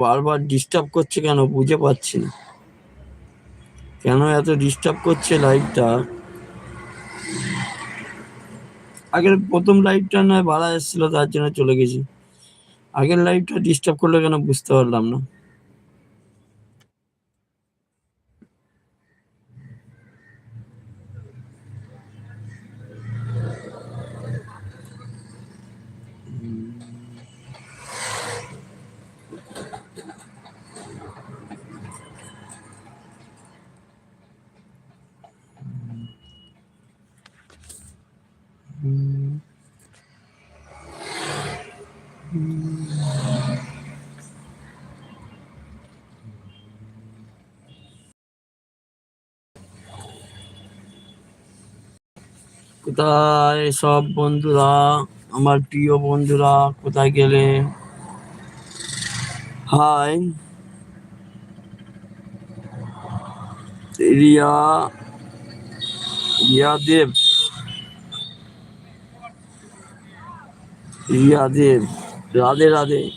বারবার ডিস্টার্ব করছে কেন? বুঝে পাচ্ছি না। কেন এত ডিস্টার্ব করছে লাইটটা আগের প্রথম লাইটটা নয় ভাড়া এসেছিল, তার জন্য চলে গেছি। আগের লাইটটা ডিস্টার্ব করলে কেন বুঝতে পারলাম না। কোথায় সব বন্ধুরা, আমার প্রিয় বন্ধুরা, কোথায় গেলে? হাই। রিয়া রিয়া দেব। রিয়া দেব। রাধে রাধে।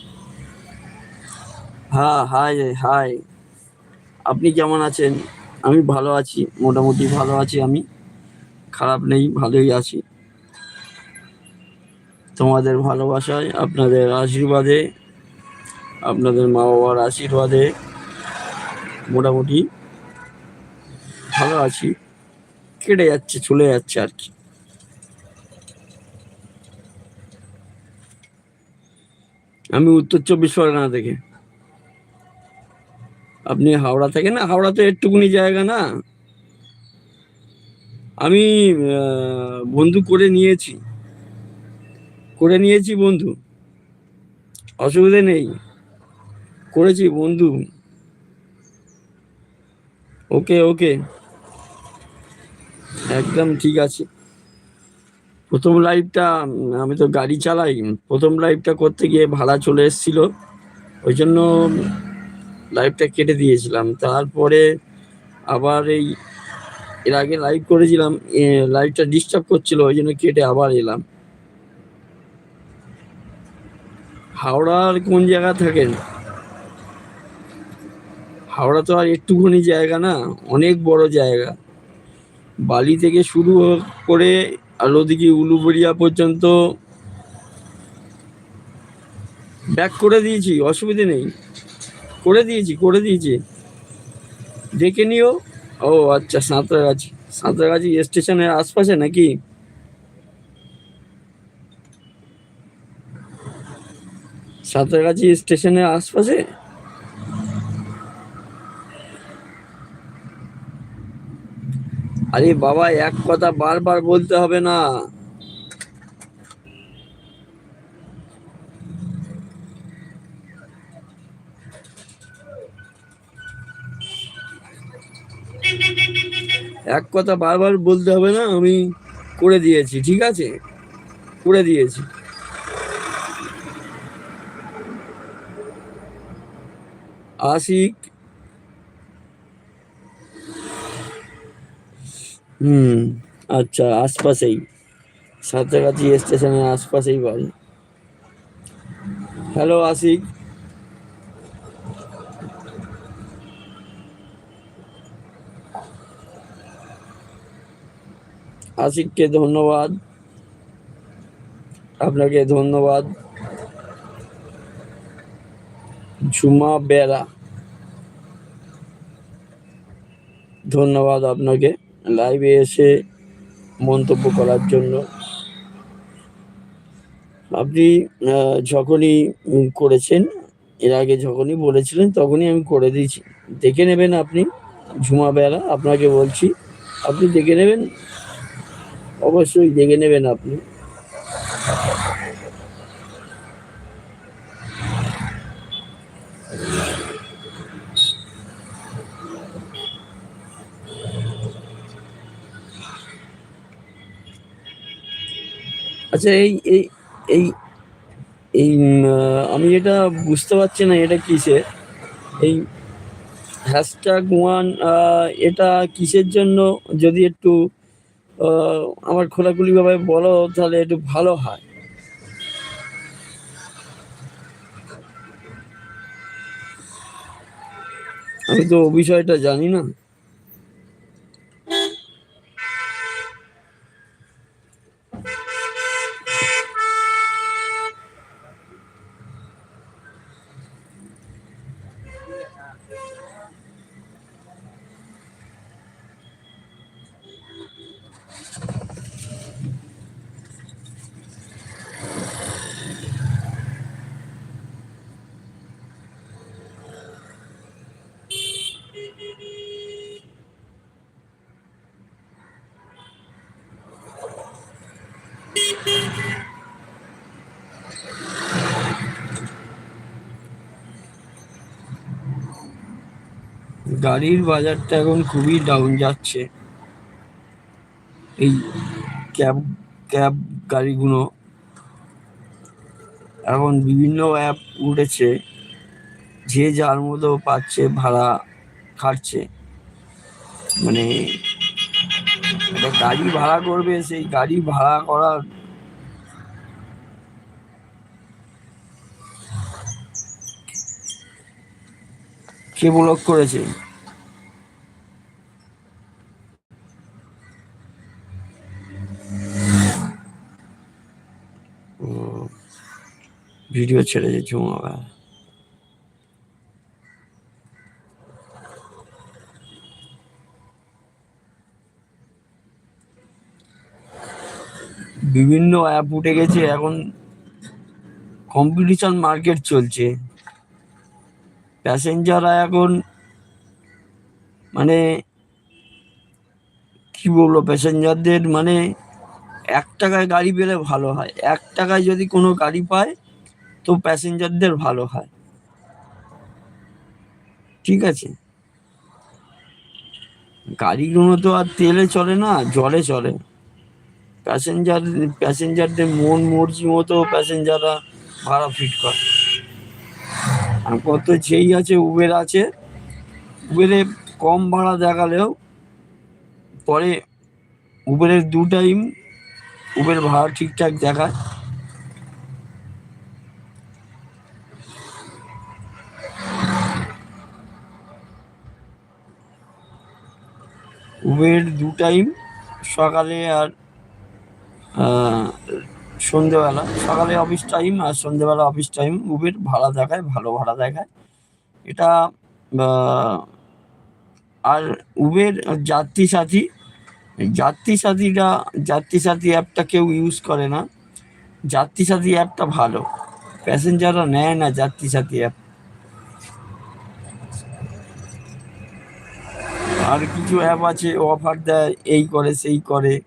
হ্যাঁ হাই হাই। আপনি কেমন আছেন? আমি ভালো আছি, মোটামুটি ভালো আছি আমি। খারাপ নেই, ভালোই আছি। তোমাদের ভালোবাসায়, আপনাদের আশীর্বাদে, আপনাদের মা বাবার আশীর্বাদে মোটামুটি ভালো আছি। কেটে যাচ্ছে, চলে যাচ্ছে আর কি। আমি উত্তর চব্বিশ পরগনা থেকে। আপনি হাওড়া থেকে না? হাওড়া তো একটুকুনি জায়গা না? আমি বন্ধু করে নিয়েছি। করে নিয়েছি বন্ধু। অসুবিধে নেই। করেছি বন্ধু। ওকে ওকে। একদম ঠিক আছে। প্রথম লাইভটা আমি তো গাড়ি চালাই। প্রথম লাইভটা করতে গিয়ে ভাড়া চলে এসেছিল। ওই জন্য লাইভটা কেটে দিয়েছিলাম। তারপরে আবার এই এর আগে লাইভ করেছিলাম লাইভটা ডিস্টার্ব করছিল, ওই জন্য কেটে আবার এলাম। হাওড়ার কোন জায়গা থাকেন? হাওড়া তো আর একটুখানি জায়গা না, অনেক বড় জায়গা। বালি থেকে শুরু করে, আর ওদিকে উলুবেড়িয়া পর্যন্ত ব্যাক করে দিয়েছি, অসুবিধে নেই। করে দিয়েছি করে দিয়েছি। দেখে নিও। ও আচ্ছা সাঁতরাগাছি। সাঁতরাগাছি স্টেশনের আশপাশে নাকি? সাঁতরাগাছি স্টেশনের আশপাশে? আরে বাবা, এক কথা বারবার বলতে হবে না। এক কথা বারবার বলতে হবে না, আমি করে দিয়েছি, ঠিক আছে? করে দিয়েছি। আশিক? হুম আচ্ছা আশপাশেই। সাঁতরাগাছি স্টেশনের আশপাশেই বাড়ি। হ্যালো, আশিক। আশিককে ধন্যবাদ। আপনাকে ধন্যবাদ। ঝুমা বেড়া ধন্যবাদ আপনাকে লাইভে এসে মন্তব্য করার জন্য। আপনি যখনই করেছেন, এর আগে যখনই বলেছিলেন, তখনই আমি করে দিয়েছি। দেখে নেবেন আপনি ঝুমা বেড়া আপনাকে বলছি, আপনি দেখে নেবেন অবশ্যই দেখে নেবেন আপনি। আচ্ছা এই এই এই এই আমি এটা বুঝতে পারছি না, এটা কিসের? এই হ্যাশট্যাগ ওয়ান এটা কিসের জন্য? যদি একটু আমার খোলাখুলিভাবে বলো তাহলে একটু ভালো হয়। আমি তো বিষয়টা জানি না। গাড়ির বাজারটা এখন খুবই ডাউন যাচ্ছে। এই ক্যাব ক্যাব গাড়িগুলো। এখন বিভিন্ন অ্যাপ উঠেছে, যে যার মতো পাচ্ছে, ভাড়া খাটছে। মানে গাড়ি ভাড়া করবে, সেই গাড়ি ভাড়া করার কে ব্লক করেছে? ভিডিও ছেড়েছে ঝুমা ভাই। বিভিন্ন অ্যাপ উঠে গেছে, এখন কম্পিটিশন মার্কেট চলছে প্যাসেঞ্জাররা এখন মানে কি বলব প্যাসেঞ্জারদের মানে এক টাকায় গাড়ি পেলে ভালো হয় এক টাকায় যদি কোনো গাড়ি পায় তো প্যাসেঞ্জারদের ভালো হয়। ঠিক আছে? গাড়িগুলো তো আর তেলে চলে না, জলে চলে। প্যাসেঞ্জার, প্যাসেঞ্জারদের মন মর্জি মতো প্যাসেঞ্জাররা ভাড়া ফিট করে। আর কত যেই আছে উবের আছে। উবেরে কম ভাড়া দেখালেও পরে উবেরের দু টাইম উবের ভাড়া ঠিকঠাক দেখায়। উবের দু টাইম সকালে আর সন্ধেবেলা। সকালে অফিস টাইম আর সন্ধেবেলা অফিস টাইম উবের ভাড়া দেখায়, ভালো ভাড়া দেখায়। এটা আর উবের যাত্রী সাথী, যাত্রী সাথীটা যাত্রী সাথী অ্যাপটা কেউ ইউজ করে না। যাত্রী সাথী অ্যাপটা ভালো। প্যাসেঞ্জাররা নেয় না যাত্রী সাথী অ্যাপ আর কিছু অ্যাপ আছে অফার দেয়, এই করে, সেই করে।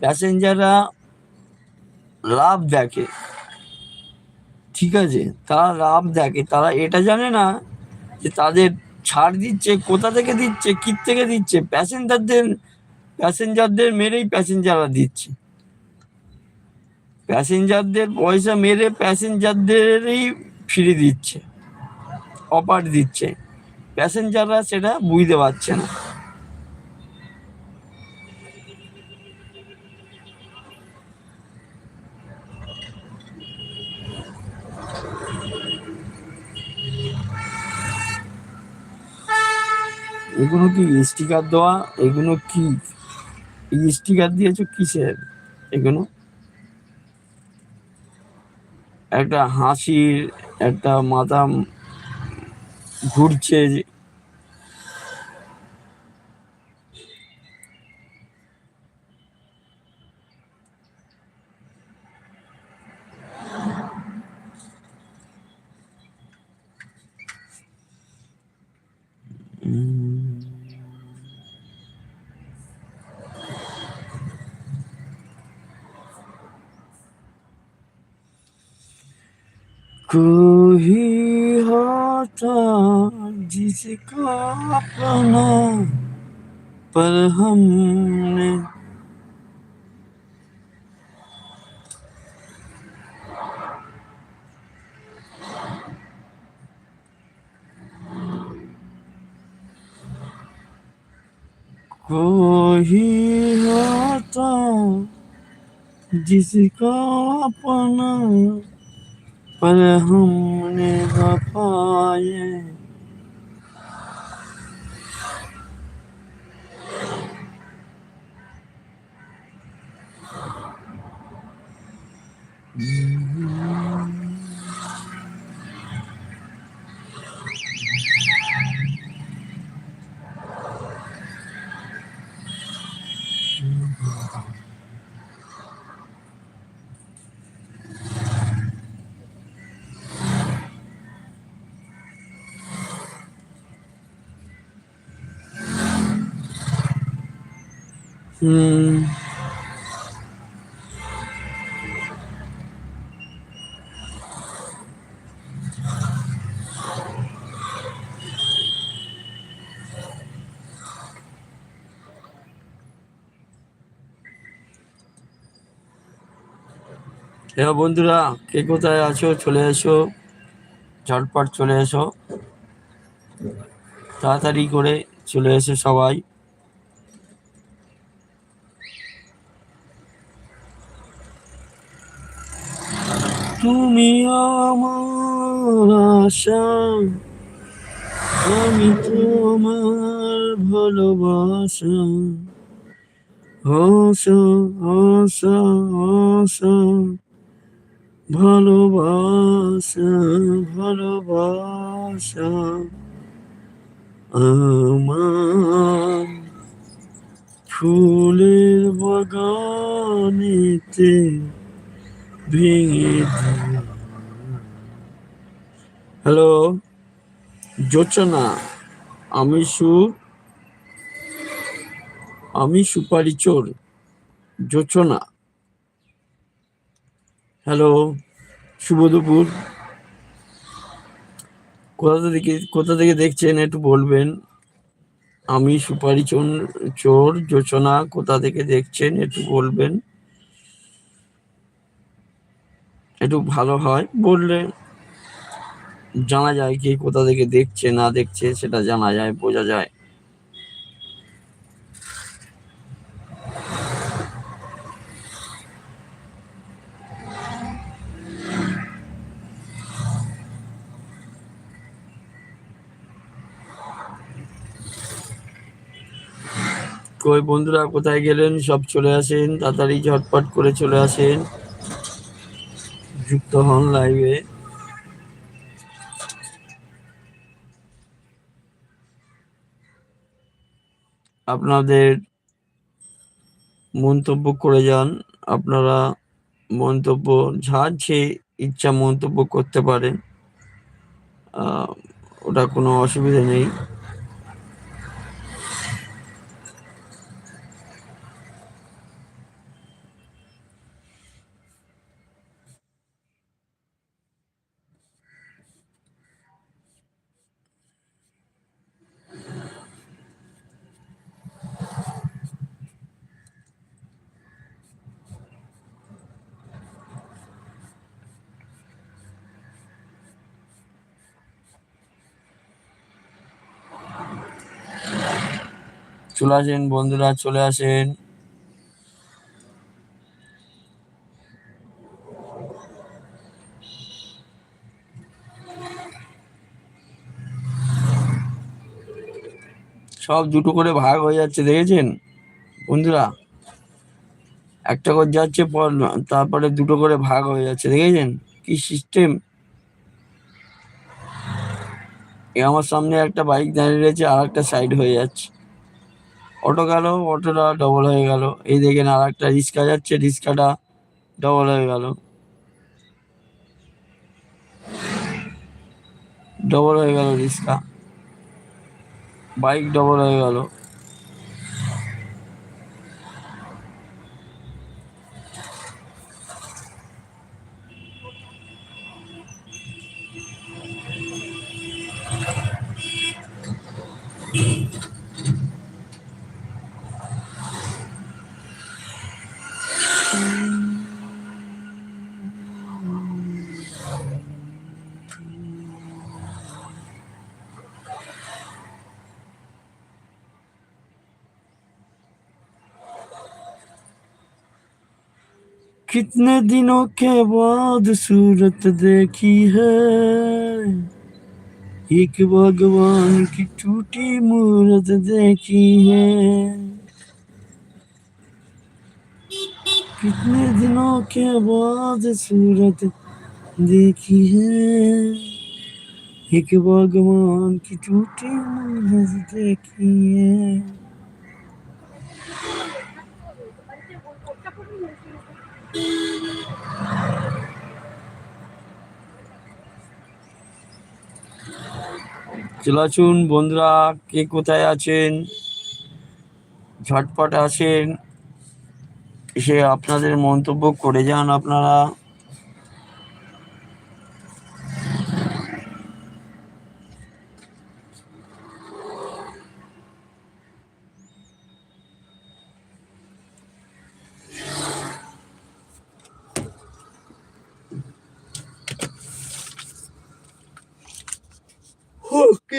প্যাসেঞ্জাররা লাভ দেখে। ঠিক আছে? তারা লাভ দেখে। তারা এটা জানে না যে তাদের ছাড় দিচ্ছে, কোথা থেকে দিচ্ছে কি থেকে দিচ্ছে? প্যাসেঞ্জারদের প্যাসেঞ্জারদের মেরেই প্যাসেঞ্জাররা দিচ্ছে। প্যাসেঞ্জারদের পয়সা মেরে প্যাসেঞ্জারদেরই ফ্রি দিচ্ছে। অফার দিচ্ছে। প্যাসেঞ্জাররা সেটা বুঝতে পারছে না। এগুলো কি স্টিকার দেওয়া? এগুলো কি? স্টিকার দিয়েছ কিসের? এগুলো? একটা হাসির, একটা মাথা ঘুরছে कोई होता जिसका अपना पर हमने कोई होता जिसका अपना فلهم من غفائر এবার বন্ধুরা, কে কোথায় আছো? চলে এসো। ঝটপট চলে এসো। তাড়াতাড়ি করে চলে এসো সবাই। আমার আশা। আমি তোমার ভালোবাসা। আশা আশা আশা। ভালোবাসা ভালোবাসা। আমার ফুলের বাগানেতে ভেঙে হ্যালো যোচনা আমি সু, আমি সুপারি চোর। যোচনা হ্যালো শুভ দুপুর কোথা থেকে কোথা থেকে দেখছেন একটু বলবেন? আমি সুপারি চোর চোর যোচনা কোথা থেকে দেখছেন একটু বলবেন? একটু ভালো হয় বললে। জানা যায় কে কোথা থেকে দেখছে, না দেখছে, সেটা জানা যায়, বোঝা যায়। কই বন্ধুরা, কোথায় গেলেন? সব চলে আসেন, তাড়াতাড়ি ঝটপট করে চলে আসেন। যুক্ত হন লাইভে আপনাদের মন্তব্য করে যান। আপনারা মন্তব্য ঝাড়ছে ইচ্ছা মন্তব্য করতে পারেন ওটা কোনো অসুবিধা নেই। চলে আসেন, বন্ধুরা চলে আসেন। সব দুটো করে ভাগ হয়ে যাচ্ছে, দেখেছেন? বন্ধুরা, একটা করে যাচ্ছে, পর তারপরে দুটো করে ভাগ হয়ে যাচ্ছে, দেখেছেন? কি সিস্টেম আমার সামনে একটা বাইক দাঁড়িয়ে রয়েছে আর একটা সাইড হয়ে যাচ্ছে। অটো গেল, অটোটা ডবল হয়ে গেল। এই দেখেন আর একটা রিক্সা যাচ্ছে, রিক্সাটা ডবল হয়ে গেল। ডবল হয়ে গেল রিক্সা। বাইক ডবল হয়ে গেল। कितने दिनों के बाद सूरत देखी है? एक भगवान की टूटी मूरत देखी है। कितने दिनों के बाद सूरत देखी है? एक भगवान की टूटी मूरत देखी है। চলে আসুন বন্ধুরা কে কোথায় আছেন? ঝটপট আসেন। এসে আপনাদের মন্তব্য করে যান আপনারা।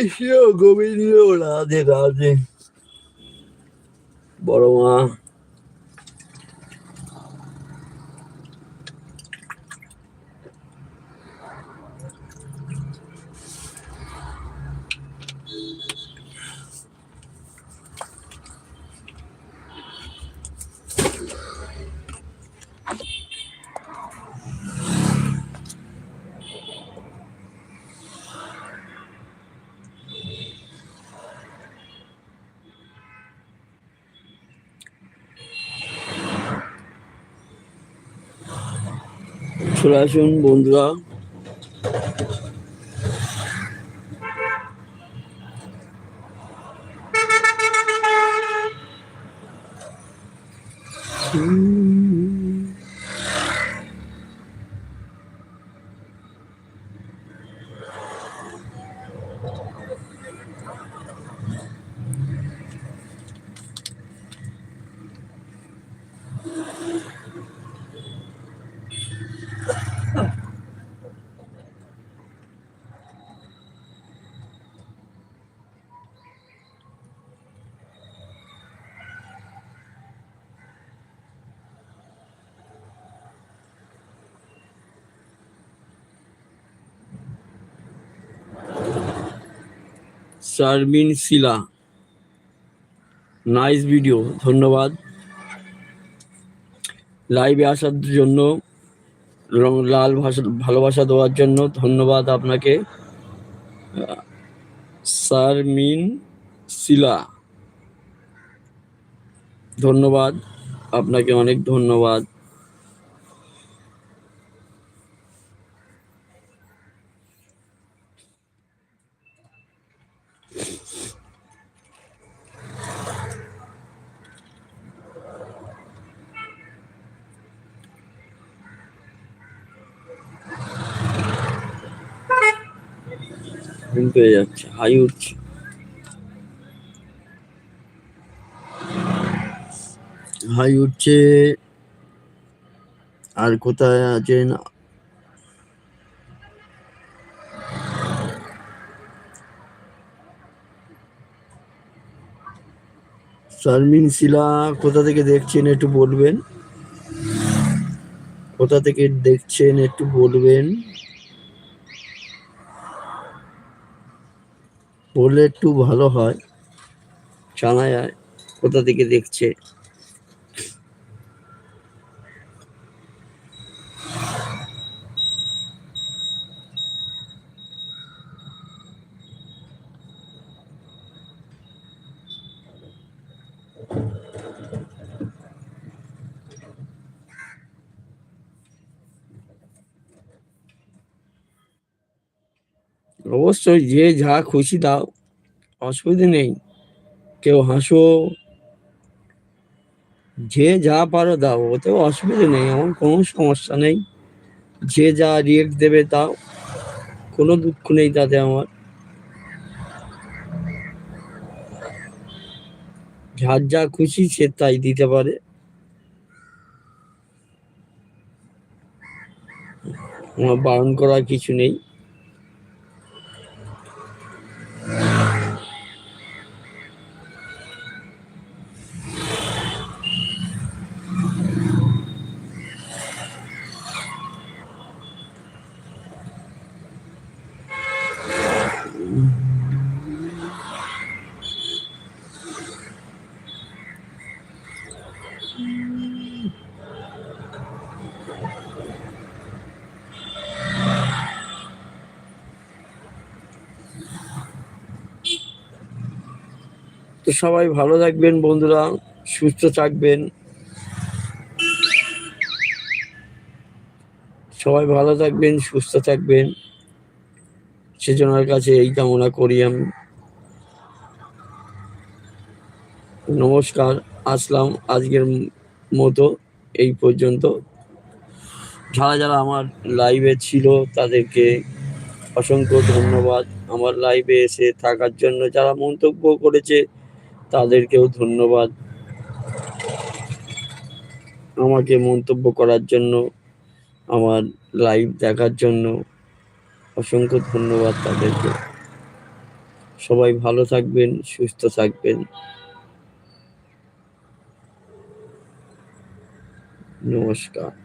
কৃষ্ণ গোবিন্দ রাধে রাধে বড় মা। চলে আসুন বন্ধুরা। শারমিন শিলা নাইস ভিডিও ধন্যবাদ। লাইভে আসার জন্য ল- লাল ভাষা ভালোবাসা দেওয়ার জন্য ধন্যবাদ আপনাকে। আহ, শারমিন শিলা ধন্যবাদ আপনাকে অনেক ধন্যবাদ। ঘুম পেয়ে যাচ্ছে, হাই উঠছে। হাই উঠছে, আর কোথায় আছেন? শারমিন, শিলা, কোথা থেকে দেখছেন একটু বলবেন? কোথা থেকে দেখছেন একটু বলবেন? বললে একটু ভালো হয়। জানা যায় কোথা থেকে দেখছে। অবশ্যই যে যা খুশি দাও, অসুবিধে নেই। কেউ হাসো, যে যা পারো দাও, ওতেও অসুবিধা নেই আমার কোনো সমস্যা নেই। যে যা রিয়েক্ট দেবে তাও, কোনো দুঃখ নেই তাতে আমার। যার যা খুশি সে তাই দিতে পারে। আমার বারণ করার কিছু নেই। সবাই ভালো থাকবেন, বন্ধুরা। সুস্থ থাকবেন। সবাই ভালো থাকবেন, সুস্থ থাকবেন। সেজনার কাছে এই কামনা করি আমি। নমস্কার, আসলাম আজকের মতো এই পর্যন্ত। যারা যারা আমার লাইভে ছিল, তাদেরকে অসংখ্য ধন্যবাদ। আমার লাইভে এসে থাকার জন্য যারা মন্তব্য করেছে তাদেরকেও ধন্যবাদ। আমাকে মন্তব্য করার জন্য, আমার লাইভ দেখার জন্য অসংখ্য ধন্যবাদ তাদেরকে। সবাই ভালো থাকবেন, সুস্থ থাকবেন। নমস্কার।